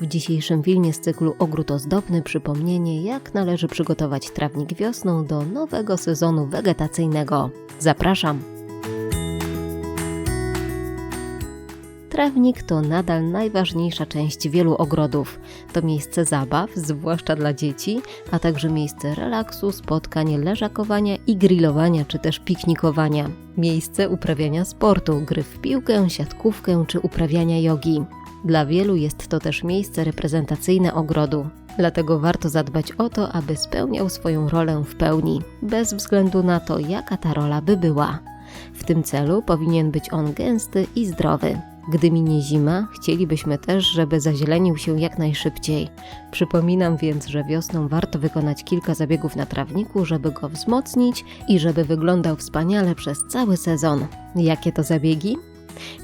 W dzisiejszym filmie z cyklu Ogród Ozdobny przypomnienie, jak należy przygotować trawnik wiosną do nowego sezonu wegetacyjnego. Zapraszam! Trawnik to nadal najważniejsza część wielu ogrodów. To miejsce zabaw, zwłaszcza dla dzieci, a także miejsce relaksu, spotkań, leżakowania i grillowania czy też piknikowania. Miejsce uprawiania sportu, gry w piłkę, siatkówkę czy uprawiania jogi. Dla wielu jest to też miejsce reprezentacyjne ogrodu. Dlatego warto zadbać o to, aby spełniał swoją rolę w pełni, bez względu na to, jaka ta rola by była. W tym celu powinien być on gęsty i zdrowy. Gdy minie zima, chcielibyśmy też, żeby zazielenił się jak najszybciej. Przypominam więc, że wiosną warto wykonać kilka zabiegów na trawniku, żeby go wzmocnić i żeby wyglądał wspaniale przez cały sezon. Jakie to zabiegi?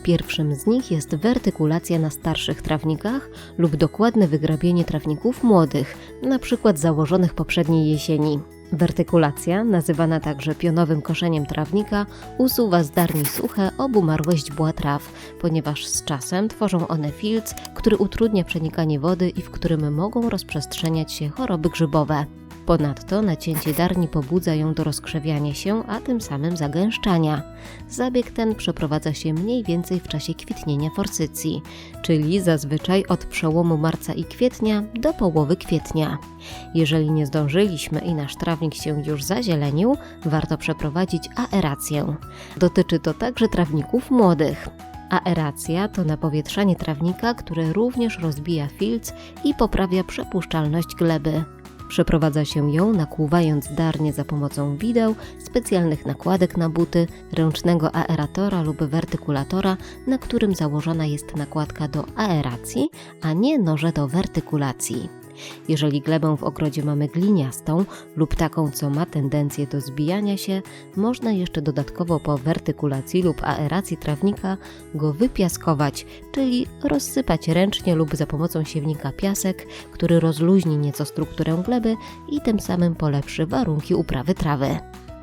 Pierwszym z nich jest wertykulacja na starszych trawnikach lub dokładne wygrabienie trawników młodych, np. założonych poprzedniej jesieni. Wertykulacja, nazywana także pionowym koszeniem trawnika, usuwa z darni suche obumarłe źdźbła traw, ponieważ z czasem tworzą one filc, który utrudnia przenikanie wody i w którym mogą rozprzestrzeniać się choroby grzybowe. Ponadto nacięcie darni pobudza ją do rozkrzewiania się, a tym samym zagęszczania. Zabieg ten przeprowadza się mniej więcej w czasie kwitnienia forsycji, czyli zazwyczaj od przełomu marca i kwietnia do połowy kwietnia. Jeżeli nie zdążyliśmy i nasz trawnik się już zazielenił, warto przeprowadzić aerację. Dotyczy to także trawników młodych. Aeracja to napowietrzanie trawnika, które również rozbija filc i poprawia przepuszczalność gleby. Przeprowadza się ją nakłuwając darnie za pomocą wideł, specjalnych nakładek na buty, ręcznego aeratora lub wertykulatora, na którym założona jest nakładka do aeracji, a nie noże do wertykulacji. Jeżeli glebę w ogrodzie mamy gliniastą lub taką, co ma tendencję do zbijania się, można jeszcze dodatkowo po wertykulacji lub aeracji trawnika go wypiaskować, czyli rozsypać ręcznie lub za pomocą siewnika piasek, który rozluźni nieco strukturę gleby i tym samym polepszy warunki uprawy trawy.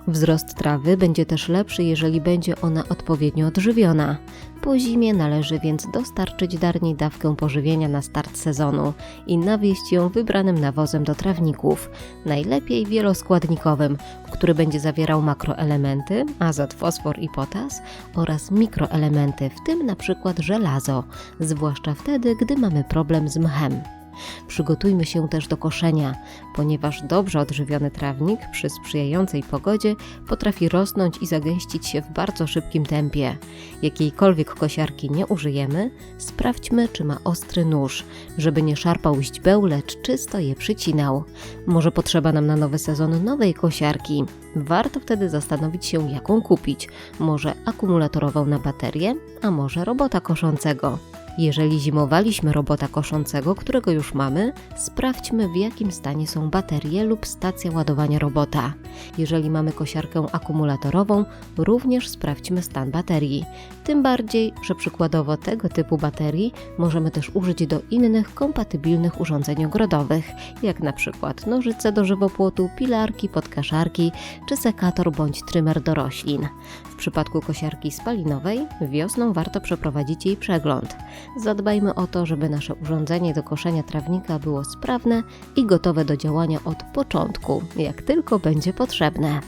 Wzrost trawy będzie też lepszy, jeżeli będzie ona odpowiednio odżywiona. Po zimie należy więc dostarczyć darniej dawkę pożywienia na start sezonu i nawieść ją wybranym nawozem do trawników, najlepiej wieloskładnikowym, który będzie zawierał makroelementy, azot, fosfor i potas oraz mikroelementy, w tym na przykład żelazo, zwłaszcza wtedy, gdy mamy problem z mchem. Przygotujmy się też do koszenia, ponieważ dobrze odżywiony trawnik przy sprzyjającej pogodzie potrafi rosnąć i zagęścić się w bardzo szybkim tempie. Jakiejkolwiek kosiarki nie użyjemy, sprawdźmy, czy ma ostry nóż, żeby nie szarpał źdźbeł, lecz czysto je przycinał. Może potrzeba nam na nowy sezon nowej kosiarki. Warto wtedy zastanowić się, jaką kupić. Może akumulatorową na baterię, a może robota koszącego. Jeżeli zimowaliśmy robota koszącego, którego już mamy, sprawdźmy w jakim stanie są baterie lub stacja ładowania robota. Jeżeli mamy kosiarkę akumulatorową, również sprawdźmy stan baterii. Tym bardziej, że przykładowo tego typu baterii możemy też użyć do innych kompatybilnych urządzeń ogrodowych, jak na przykład nożyce do żywopłotu, pilarki, podkaszarki czy sekator bądź trymer do roślin. W przypadku kosiarki spalinowej wiosną warto przeprowadzić jej przegląd. Zadbajmy o to, żeby nasze urządzenie do koszenia trawnika było sprawne i gotowe do działania od początku, jak tylko będzie potrzebne.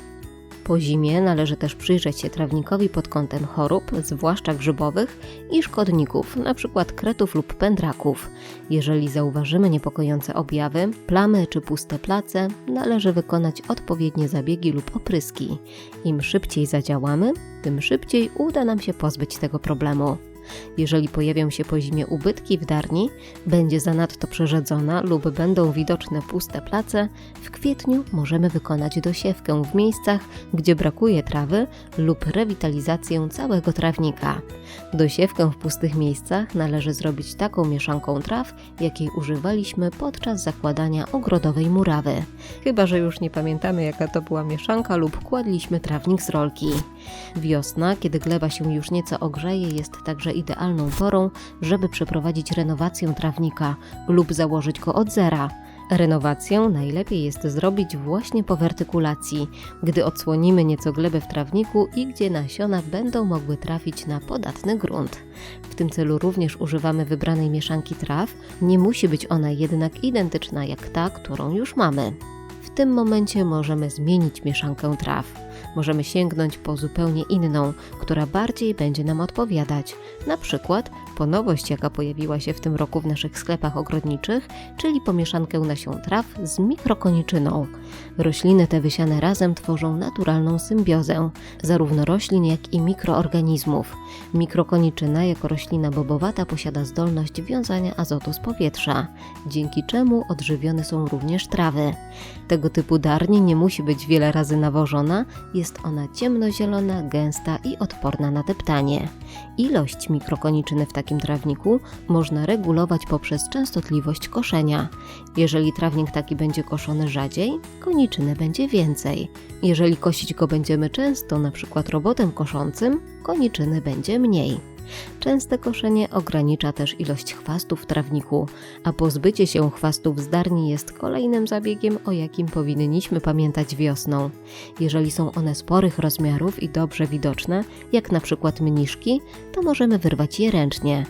Po zimie należy też przyjrzeć się trawnikowi pod kątem chorób, zwłaszcza grzybowych i szkodników, np. kretów lub pędraków. Jeżeli zauważymy niepokojące objawy, plamy czy puste place, należy wykonać odpowiednie zabiegi lub opryski. Im szybciej zadziałamy, tym szybciej uda nam się pozbyć tego problemu. Jeżeli pojawią się po zimie ubytki w darni, będzie zanadto przerzedzona lub będą widoczne puste place, w kwietniu możemy wykonać dosiewkę w miejscach, gdzie brakuje trawy lub rewitalizację całego trawnika. Dosiewkę w pustych miejscach należy zrobić taką mieszanką traw, jakiej używaliśmy podczas zakładania ogrodowej murawy. Chyba, że już nie pamiętamy jaka to była mieszanka lub kładliśmy trawnik z rolki. Wiosna, kiedy gleba się już nieco ogrzeje, jest także idealną porą, żeby przeprowadzić renowację trawnika lub założyć go od zera. Renowację najlepiej jest zrobić właśnie po wertykulacji, gdy odsłonimy nieco glebę w trawniku i gdzie nasiona będą mogły trafić na podatny grunt. W tym celu również używamy wybranej mieszanki traw, nie musi być ona jednak identyczna jak ta, którą już mamy. W tym momencie możemy zmienić mieszankę traw. Możemy sięgnąć po zupełnie inną, która bardziej będzie nam odpowiadać. Na przykład po nowość, jaka pojawiła się w tym roku w naszych sklepach ogrodniczych, czyli po mieszankę nasion traw z mikrokoniczyną. Rośliny te wysiane razem tworzą naturalną symbiozę, zarówno roślin, jak i mikroorganizmów. Mikrokoniczyna jako roślina bobowata posiada zdolność wiązania azotu z powietrza, dzięki czemu odżywione są również trawy. Tego typu darnie nie musi być wiele razy nawożona, jest ona ciemnozielona, gęsta i odporna na deptanie. Ilość mikrokoniczyny w takim trawniku można regulować poprzez częstotliwość koszenia. Jeżeli trawnik taki będzie koszony rzadziej, koniczyny będzie więcej. Jeżeli kosić go będziemy często, przykład robotem koszącym, koniczyny będzie mniej. Częste koszenie ogranicza też ilość chwastów w trawniku, a pozbycie się chwastów zdarni jest kolejnym zabiegiem, o jakim powinniśmy pamiętać wiosną. Jeżeli są one sporych rozmiarów i dobrze widoczne, jak na przykład mniszki, to możemy wyrwać je ręcznie.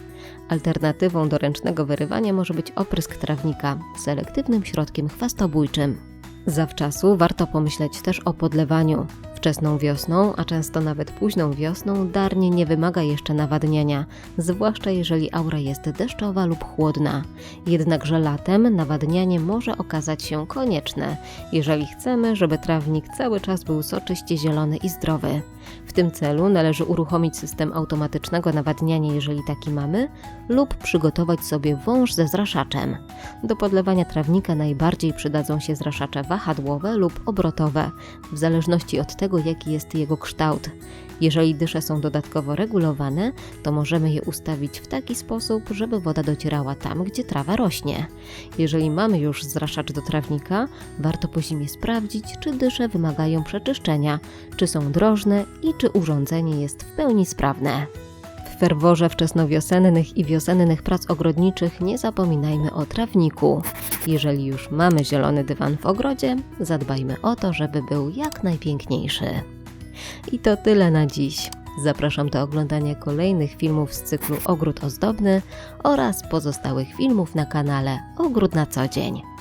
Alternatywą do ręcznego wyrywania może być oprysk trawnika selektywnym środkiem chwastobójczym. Zawczasu warto pomyśleć też o podlewaniu. Wczesną wiosną, a często nawet późną wiosną, darnie nie wymaga jeszcze nawadniania, zwłaszcza jeżeli aura jest deszczowa lub chłodna. Jednakże latem nawadnianie może okazać się konieczne, jeżeli chcemy, żeby trawnik cały czas był soczyście zielony i zdrowy. W tym celu należy uruchomić system automatycznego nawadniania, jeżeli taki mamy, lub przygotować sobie wąż ze zraszaczem. Do podlewania trawnika najbardziej przydadzą się zraszacze wahadłowe lub obrotowe, w zależności od tego, jaki jest jego kształt. Jeżeli dysze są dodatkowo regulowane, to możemy je ustawić w taki sposób, żeby woda docierała tam, gdzie trawa rośnie. Jeżeli mamy już zraszacz do trawnika, warto po zimie sprawdzić, czy dysze wymagają przeczyszczenia, czy są drożne i czy urządzenie jest w pełni sprawne. W ferworze wczesnowiosennych i wiosennych prac ogrodniczych nie zapominajmy o trawniku. Jeżeli już mamy zielony dywan w ogrodzie, zadbajmy o to, żeby był jak najpiękniejszy. I to tyle na dziś. Zapraszam do oglądania kolejnych filmów z cyklu Ogród Ozdobny oraz pozostałych filmów na kanale Ogród na co dzień.